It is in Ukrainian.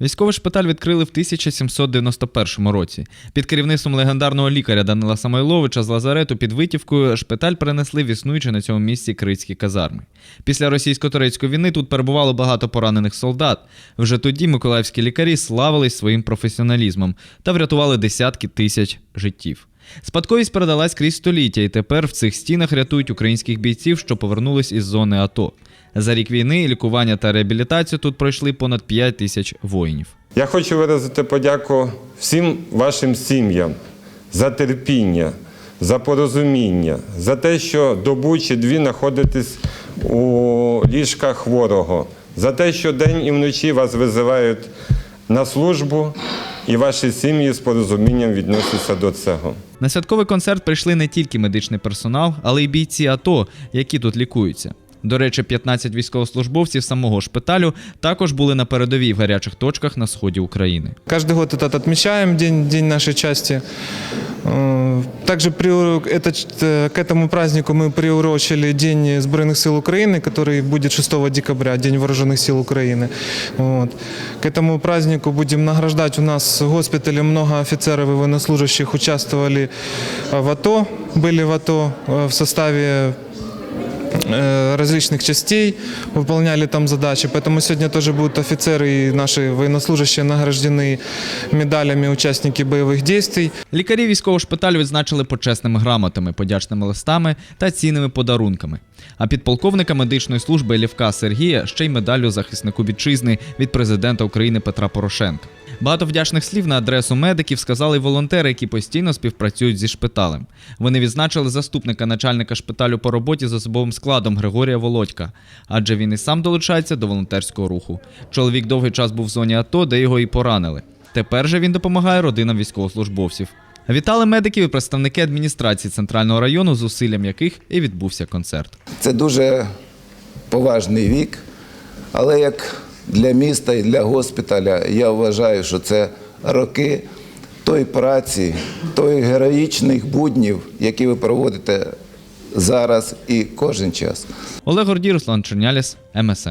Військовий шпиталь відкрили в 1791 році. Під керівництвом легендарного лікаря Данила Самойловича з лазарету під Витівкою шпиталь перенесли в існуючі на цьому місці крицькі казарми. Після російсько-турецької війни тут перебувало багато поранених солдат. Вже тоді миколаївські лікарі славились своїм професіоналізмом та врятували десятки тисяч життів. Спадковість передалась крізь століття, і тепер в цих стінах рятують українських бійців, що повернулись із зони АТО. За рік війни лікування та реабілітацію тут пройшли понад 5 тисяч воїнів. Я хочу виразити подяку всім вашим сім'ям за терпіння, за порозуміння, за те, що добу чи дві знаходитесь у ліжках хворого, за те, що день і вночі вас визивають на службу, і ваші сім'ї з порозумінням відносяться до цього. На святковий концерт прийшли не тільки медичний персонал, але й бійці АТО, які тут лікуються. До речі, 15 військовослужбовців самого шпиталю також були на передовій в гарячих точках на сході України. Каждый год этот отмечаем, день, день нашої части. Э, Также приур- это, э, к этому празднику мы приурочили День Сбройных сил Украины, который будет 6 декабря, День Вооруженных сил Украины. Вот. К этому празднику будем награждать у нас в госпитале много офицеров и военнослужащих участвовали э, в АТО, были в АТО э, в составе э, различных частей, выполняли там задачи. Поэтому сегодня тоже будут офицеры и наши военнослужащие награждены медалями участники боевых действий. Лікарі військового шпиталю відзначили почесними грамотами, подячними листами та цінними подарунками. А підполковника медичної служби Лівка Сергія ще й медаллю захиснику вітчизни від президента України Петра Порошенка. Багато вдячних слів на адресу медиків сказали волонтери, які постійно співпрацюють зі шпиталем. Вони відзначили заступника начальника шпиталю по роботі з особовим складом Григорія Володька, адже він і сам долучається до волонтерського руху. Чоловік довгий час був в зоні АТО, де його і поранили. Тепер же він допомагає родинам військовослужбовців. Вітали медиків і представники адміністрації центрального району, зусиллям яких і відбувся концерт. Це дуже поважний вік, але як для міста і для госпіталя я вважаю, що це роки тої праці, тої героїчних буднів, які ви проводите зараз і кожен час. Олег Гордій, Руслан Черняліс, МСН.